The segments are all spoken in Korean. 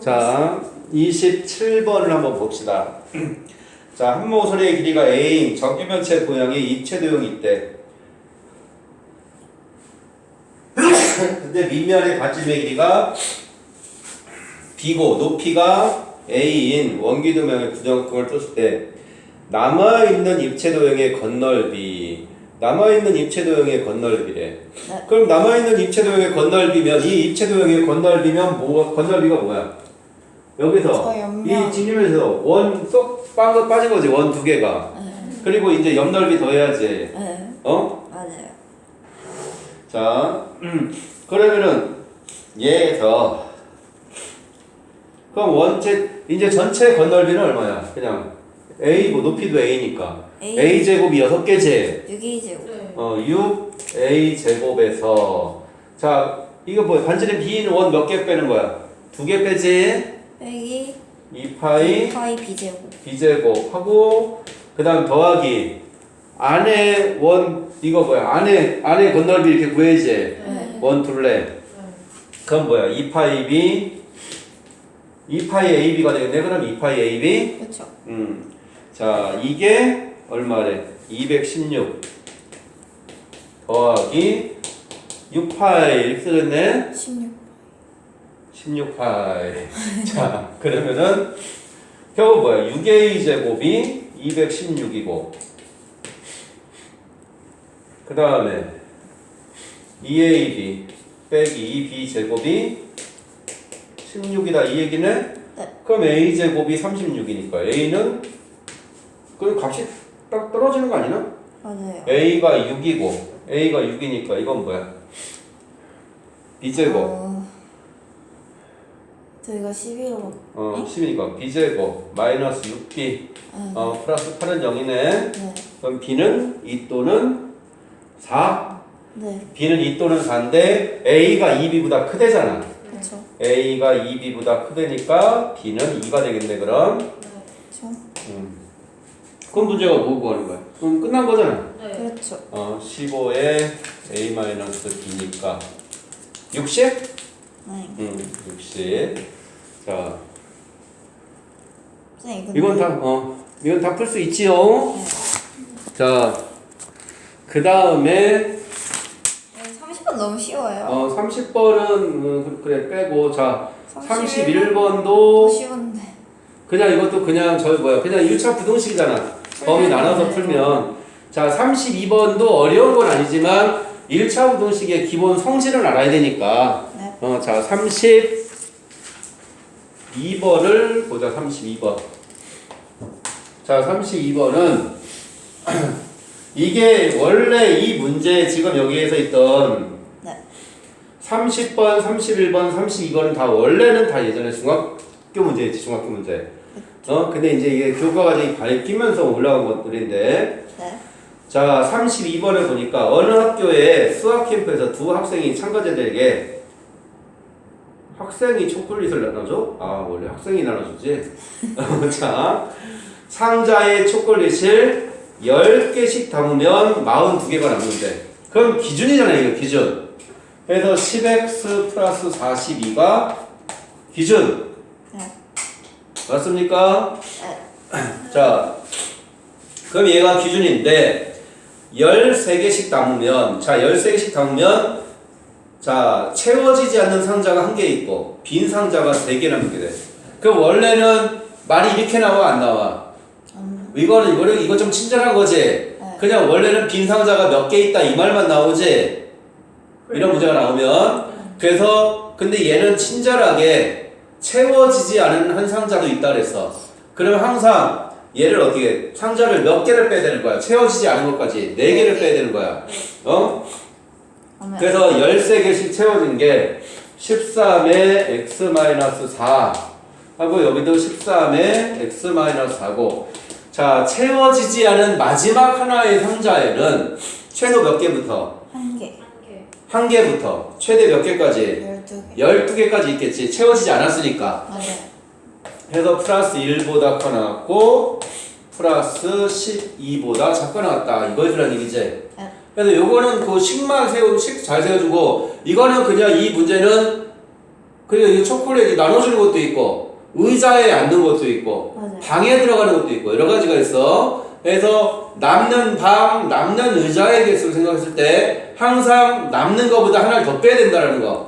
자, 27번을 한번 봅시다. 자, 한모선의 길이가 A인 정규면체 도형의 입체 도형이 있대. 근데 밑면의 받침의 길이가 B고 높이가 A인 원기도명의 부정극을 떴을 때 남아있는 입체 도형의 건널비 남아있는 입체 도형의 건널비래. 네. 그럼 남아있는 입체 도형의 건널비면 이 입체 도형의 건널비면 뭐 건널비가 뭐야? 여기서. 이 찌르면서 원쏙 빠진 거지 원 두 개가. 네. 그리고 이제 옆넓이 더해야지. 네. 어? 맞아요. 자, 음, 그러면은 얘에서 그럼 원체 이제 전체 건널비는 얼마야? 그냥 a 뭐 높이도 a니까 A. a 제곱이 여섯 개제. 6이 제곱. 네. 어, 6a 제곱에서 자 이거 뭐야? 반지름 b는 원몇 개 빼는 거야? 두 개 빼지. 빼기 2파이 파이 B 제곱. b제곱 하고 그 다음 더하기 안에 원 이거 뭐야? 안에 안에 건널비 이렇게 구해야지. 네. 원 둘레. 그럼 뭐야? 2파이 b 2파이 ab가 되겠네. 그럼 2파이 ab. 그렇죠. 음. 자, 이게 얼마래? 216 더하기 6파이 이렇게 쓰겠네. 16. 16파이. 자, 그러면은 결국 뭐야? 6a 제곱이 216이고 그 다음에 2ab 빼기 2b 제곱이 16이다 이 얘기네? 네. 그럼 a 제곱이 36이니까 a는 그 값이 딱 떨어지는 거 아니나? 맞아요. a가 6이고 a가 6이니까 이건 뭐야? b 제곱 어, 저희가 11로. 어, 10이니까 b제곱 마이너스 6b 네. 어, 플러스 8은 0이네. 네. 그럼 b는 2 또는 4. 네. b는 2 또는 4인데 a가 2b보다 크대잖아. 그렇죠. a가 2b보다 크대니까 b는 2가 되겠네 그럼. 그렇죠. 음. 그럼 문제가 뭐 구하는 거야? 그럼 끝난 거잖아. 네. 그렇죠. 어, 15에 a 마이너스 b니까 60? 네. 음, 60. 자, 선생님 근데 이건 다, 어, 이건 다 풀 수 있지요? 자, 그 다음에, 네, 30번 너무 쉬워요. 어, 30번은, 그래, 빼고, 자, 31 31번도, 쉬운데. 그냥 이것도 그냥, 저, 뭐야, 그냥 1차 부동식이잖아. 범위 나눠서 풀면. 자, 32번도 어려운 건 아니지만, 1차 부동식의 기본 성질을 알아야 되니까. 네. 어, 자, 32번을 보자, 32번. 자, 32번은 이게 원래 이 문제 지금 여기에서 있던 네. 30번, 31번, 32번은 다 원래는 다 예전에 중학교 문제였지, 중학교 문제. 어, 근데 이제 이게 교과 과정이 바뀌면서 올라온 것들인데 네. 자, 32번을 보니까 어느 학교에 수학 캠프에서 두 학생이 참가자들에게 학생이 초콜릿을 나눠줘? 아, 원래 학생이 나눠주지. 자, 상자에 초콜릿을 10개씩 담으면 42개가 남는데. 그럼 기준이잖아요, 이거 기준. 그래서 10x 플러스 42가 기준. 네. 맞습니까? 네. 자, 그럼 얘가 기준인데 13개씩 담으면 자, 13개씩 담으면 자, 채워지지 않는 상자가 한 개 있고 빈 상자가 세 개 남게 돼. 그럼 원래는 말이 이렇게 나와 안 나와? 음, 이거는 이거는 이거 좀 친절한 거지. 그냥 원래는 빈 상자가 몇 개 있다 이 말만 나오지. 이런 문제가 나오면 그래서 근데 얘는 친절하게 채워지지 않은 한 상자도 있다 그랬어. 그러면 항상 얘를 어떻게 상자를 몇 개를 빼야 되는 거야? 채워지지 않은 것까지 네 개를 빼야 되는 거야. 어? 그래서 13개씩 채워진 게 13에 x-4 하고 여기도 13에 x-4고 자 채워지지 않은 마지막 하나의 상자에는 최소 몇 개부터? 한 개. 한 개. 한 개부터 최대 몇 개까지? 12개. 12개까지 있겠지 채워지지 않았으니까 맞아요. 해서 플러스 1보다 커 나왔고 플러스 12보다 작거 나왔다 이거주란 얘기지 네. 그래서 요거는 그 식만 세우 식잘 세워주고 이거는 그냥 이 문제는 그리고 이 초콜릿이 나눠주는 것도 있고 의자에 앉는 것도 있고 맞아요. 방에 들어가는 것도 있고 여러 가지가 있어. 그래서 남는 방, 남는 의자의 개수를 생각했을 때 항상 남는 것보다 하나를 더 빼야 된다는 거.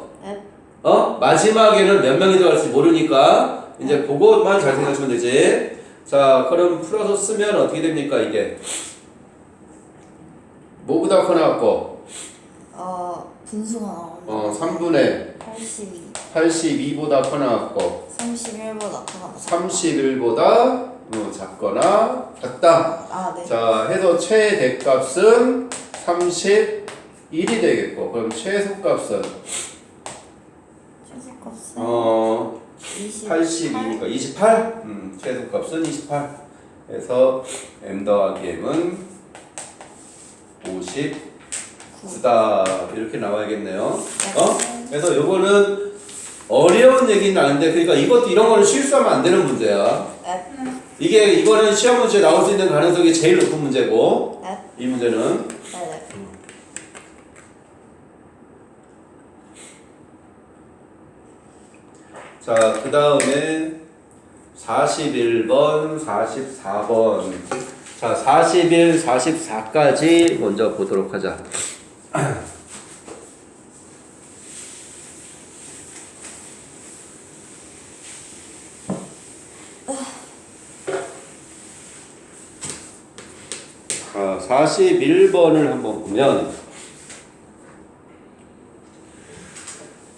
앱. 어? 마지막에는 몇 명이 들어갈지 모르니까 이제 그것만 잘 생각하시면 되지. 자, 그럼 풀어서 쓰면 어떻게 됩니까 이게? 뭐보다 커 나왔고 어, 분수가 나오는 어, 3분의 82, 82보다 커 나왔고 31보다 크거나 31보다 어, 작거나 같다. 아, 네. 자, 해서 최대값은 31이 되겠고 그럼 최소값은 어 28. 82니까 28. 음, 최소값은 28. 그래서 m 더하기 m은 59다 이렇게 나와야겠네요. 어? 그래서 요거는 어려운 얘기는 아닌데 그러니까 이것도 이런 거는 실수하면 안 되는 문제야. 앱. 이게 이거는 시험 문제에 나올 수 있는 가능성이 제일 높은 문제고 앱. 이 문제는 네네. 자, 그 다음에 41번, 44번. 자, 41, 44까지 먼저 보도록 하자. 자, 41번을 한번 보면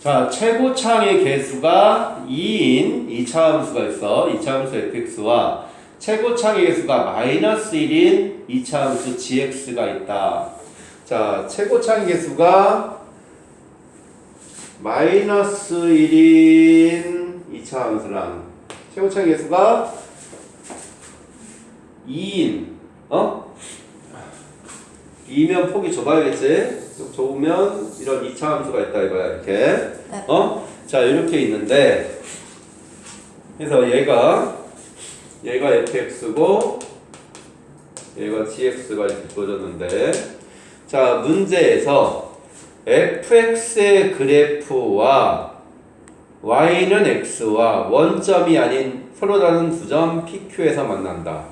자, 최고 창의 개수가 2인 2차 함수가 있어. 2차 함수 fx와 최고 창의 개수가 마이너스 1인 2차 함수 gx가 있다. 자, 최고 창의 개수가 마이너스 1인 2차 함수랑 최고 창의 개수가 2인 어? 2면 폭이 좁아야겠지? 좀 좁으면 이런 2차 함수가 있다 이거야 이렇게 네. 어? 자 이렇게 있는데 그래서 얘가 얘가 fx고 얘가 gx가 이렇게 주어졌는데 자 문제에서 fx의 그래프와 y는 x와 원점이 아닌 서로 다른 두 점 pq에서 만난다.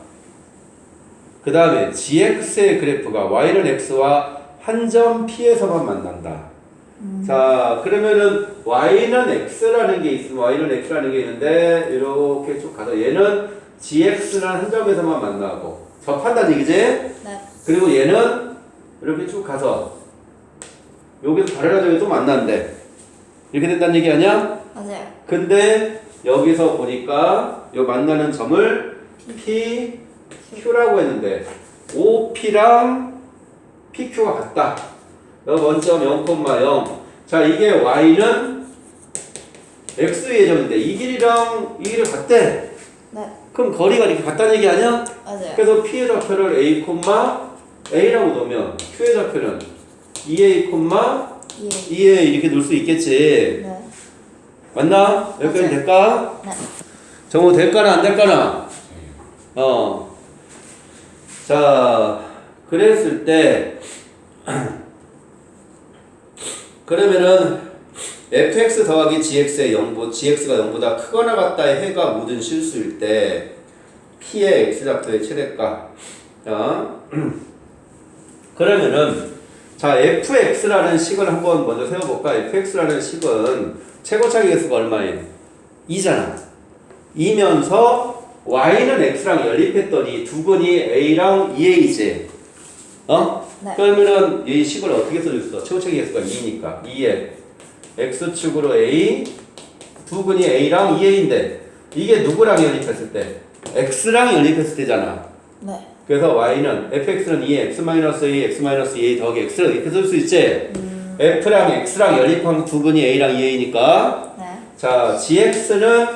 그 다음에 gx의 그래프가 y는 x와 한 점 p에서만 만난다. 자 그러면은 y는 x라는 게 있으면 y는 x라는 게 있는데 이렇게 쭉 가서 얘는 gx라는 한 점에서만 만나고 접한다는 얘기지? 네. 그리고 얘는 이렇게 쭉 가서 여기서 다른 한 점이 또 만난대. 이렇게 된다는 얘기 아니야? 맞아요. 근데 여기서 보니까 요 만나는 점을 P, Q라고 했는데 OP랑 PQ가 같다. 여기 원점 0,0. 자 이게 Y는 X 예정인데 이 길이랑 이 길이 같대. 네. 그럼 거리가 이렇게 같다는 얘기 아니야? 맞아요. 그래서 P의 좌표를 A, A라고 놓으면 Q의 좌표는 2A, 예. 2A 이렇게 놓을 수 있겠지. 네. 맞나? 여기까지 맞아요. 될까? 네. 정우 될까나 안 될까나? 어. 자, 그랬을 때 그러면은 fx 더하기 gx의 0보, gx가 0보다 크거나 같다의 해가 모든 실수일 때 p의 x 좌표의 최대값. 자, 그러면은 자 fx라는 식을 한번 먼저 세워볼까? fx라는 식은 최고차기 개수가 얼마예요? 2잖아. 이면서 y는 x랑 연립했더니 두 근이 a랑 2a지. 어? 네. 그러면은 이 식을 어떻게 써줬어? 최고차기 개수가 2니까 2에 x축으로 a 두 근이 a랑 2a인데 이게 누구랑 연립했을 때? x랑 연립했을 때잖아. 네. 그래서 y는 fx는 2에 x-a, x-2a 더하기 x를 이렇게 쓸 수 있지? f랑 x랑 연립한 두 근이 a랑 2a니까 네. 자, gx는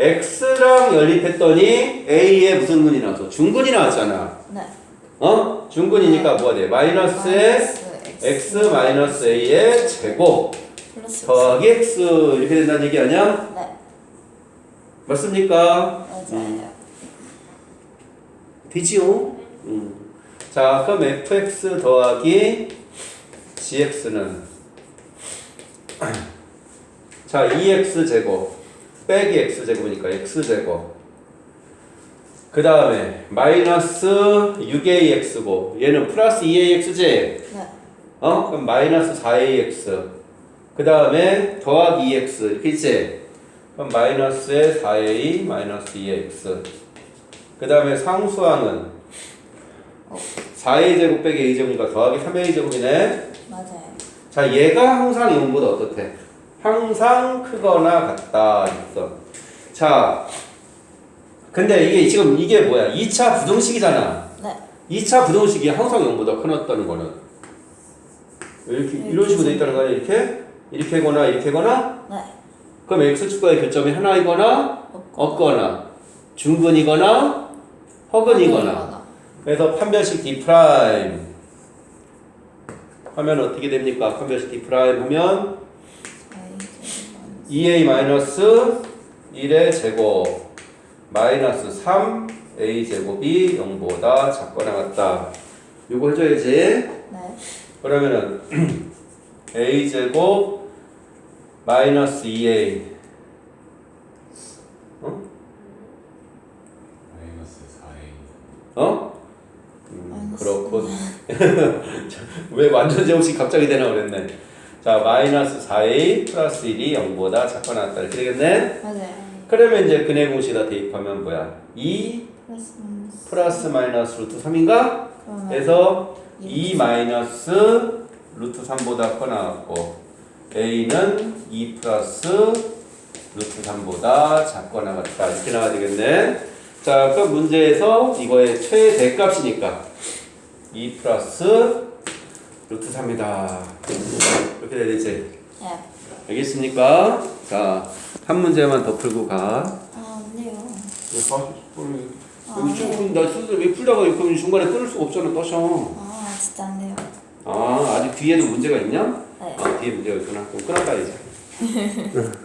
x랑 연립했더니 a에 무슨 근이 나왔어? 중근이 나왔잖아. 네. 어? 중근이니까 뭐가 돼? 마이너스에 마이너스 x 마이너스 a의 제곱 플러스 더하기 x 이렇게 된다는 얘기 아니야? 네. 맞습니까? 맞아요. 되지요? 음. 자, 그럼 fx 더하기 gx는 자, 2x 제곱 빼기 x 제곱이니까 x 제곱. 그 다음에 마이너스 6ax고 얘는 플러스 2ax지. 네. 어? 그럼 마이너스 4ax. 그 다음에 더하기 2x 이렇게 있지? 그럼 마이너스에 4a 마이너스 2x. 그 다음에 상수항은 어. 4a 제곱 빼기 a 제곱이니까 더하기 3a 제곱이네. 맞아요. 자 자, 얘가 항상 0보다 어떻대? 항상 크거나 같다. 있어. 자, 근데 이게 지금 이게 뭐야? 2차 부등식이잖아. 네. 2차 부등식이 항상 0보다 커졌다는 거는 이렇게 네, 이런 식으로 돼 있다는 거 아니야? 이렇게 이렇게거나 이렇게거나 네. 그럼 x 축과의 교점이 하나이거나 없거나 중근이거나 허근이거나 그래서 판별식 d 프라임 하면 어떻게 됩니까? 판별식 d 프라임 하면 2a 마이너스 1의 제곱 마이너스 3 a 제곱이 0보다 작거나 같다. 이거 해줘야지. 네. 그러면은 a 제곱 마이너스 2a 어? 마이너스 4A 어? 음, 그렇군. 왜 완전 제곱식 갑자기 되나 그랬네. 자 마이너스 4a 플러스 1이 0보다 작거나 같다 이렇게 되겠네. 맞아요. 그러면 이제 근해 공식에다 대입하면 뭐야? 2 플러스 마이너스. 플러스 마이너스 루트 3인가? 그러면 그래서 2 마이너스 루트 3보다 커나갔고 a는 2 플러스 루트 3보다 작거나 같다 이렇게 나와야 되겠네 자 그럼 문제에서 이거의 최대값이니까 2 플러스 루트 3이다 이렇게 돼야 되지 네. 알겠습니까? 자 한 문제만 더 풀고 가 아, 안 돼요. 아, 여기 쭉, 나 수술 왜 풀다가 그럼 중간에 끊을 수가 없잖아, 떠셔. 아, 진짜 안 돼요. 아, 아직 뒤에도 문제가 있냐? 네. 아, 뒤에 문제가 있구나. 그럼 끊었다, 이제.